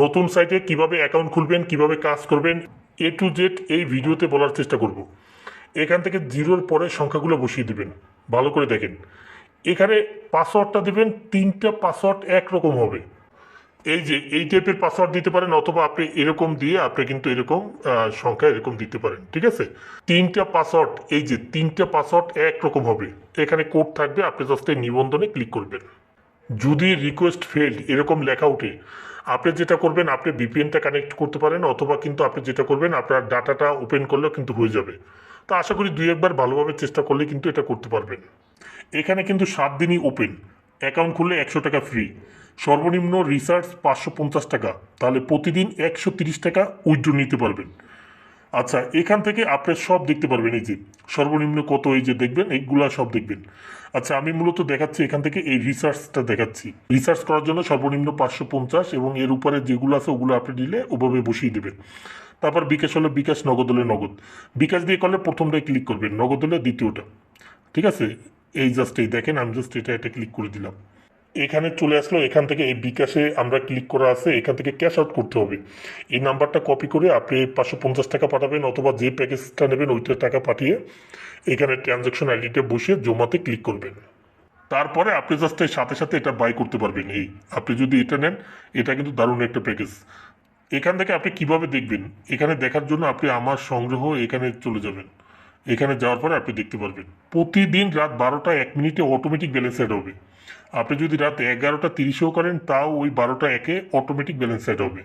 নতুন সাইটে কীভাবে অ্যাকাউন্ট খুলবেন, কীভাবে কাজ করবেন এ টু জেড এই ভিডিওতে বলার চেষ্টা করব। এখান থেকে জিরোর পরে সংখ্যাগুলো বসিয়ে দিবেন। ভালো করে দেখেন। এখানে পাসওয়ার্ডটা দিবেন, তিনটা পাসওয়ার্ড একরকম হবে। এই যে, এই টাইপের পাসওয়ার্ড দিতে পারেন, অথবা আপনি এরকম দিয়ে আপনি কিন্তু এরকম সংখ্যা এরকম দিতে পারেন, ঠিক আছে? তিনটা পাসওয়ার্ড এই যে, তিনটা পাসওয়ার্ড একরকম হবে। এখানে কোড থাকবে, আপনি জাস্ট এই নিবন্ধনে ক্লিক করবেন। যদি রিকোয়েস্ট ফেল্ড এরকম লেখা ওঠে আপনি যেটা করবেন, আপনি বিপিএনটা কানেক্ট করতে পারেন, অথবা কিন্তু আপনি যেটা করবেন, আপনার ডাটাটা ওপেন করলেও কিন্তু হয়ে যাবে। তো আশা করি দুই একবার ভালোভাবে চেষ্টা করলে কিন্তু এটা করতে পারবেন। এখানে কিন্তু সাত দিনই ওপেন অ্যাকাউন্ট খুললে একশো টাকা ফ্রি সর্বনিম্ন রিসার্চ পাঁচশো পঞ্চাশ টাকা। তাহলে প্রতিদিন একশো তিরিশ টাকা উইথড্র নিতে পারবেন। আচ্ছা এখান থেকে আপনি সব দেখতে পারবেন, এই যে সর্বনিম্ন কত, এই যে দেখবেন, এইগুলা সব দেখবেন। আচ্ছা আমি মূলত দেখাচ্ছি এখান থেকে এই রিসার্চটা দেখাচ্ছি। রিসার্চ করার জন্য সর্বনিম্ন পাঁচশো পঞ্চাশ এবং এর উপরে যেগুলো আছে ওগুলো আপনি দিলে ওভাবে বসিয়ে দেবেন। তারপর বিকাশ হলে বিকাশ, নগদ হলে নগদ। বিকাশ দিয়ে করলে প্রথমটায় ক্লিক করবেন, নগদ হলে দ্বিতীয়টা। ঠিক আছে? এই জাস্ট এই দেখেন, আমি জাস্ট এটা এটা ক্লিক করে দিলাম। এখানে চলে আসলো, এখান থেকে এই বিকাশে আমরা ক্লিক করা আছে, এখান থেকে ক্যাশ আউট করতে হবে। এই নাম্বারটা কপি করে আপনি পাঁচশো পঞ্চাশ টাকা পাঠাবেন অথবা যে প্যাকেজটা নেবেন ওইটার টাকা পাঠিয়ে এখানে ট্রানজ্যাকশন আইডিটা বসিয়ে জমাতে ক্লিক করবেন। তারপরে আপনি জাস্ট সাথে সাথে এটা বাই করতে পারবেন। এই, আপনি যদি এটা নেন, এটা কিন্তু দারুণ একটা প্যাকেজ এখান থেকে আপনি কীভাবে দেখবেন? এখানে দেখার জন্য আপনি আমার সংগ্রহ এখানে চলে যাবেন। এখানে যাওয়ার পরে আপনি দেখতে পারবেন। প্রতিদিন রাত বারোটা এক মিনিটে অটোমেটিক ব্যালেন্স অ্যাড হবে। আপনি যদি রাত এগারোটা তিরিশেও করেন, তাও ওই বারোটা একে অটোমেটিক ব্যালেন্স অ্যাড হবে।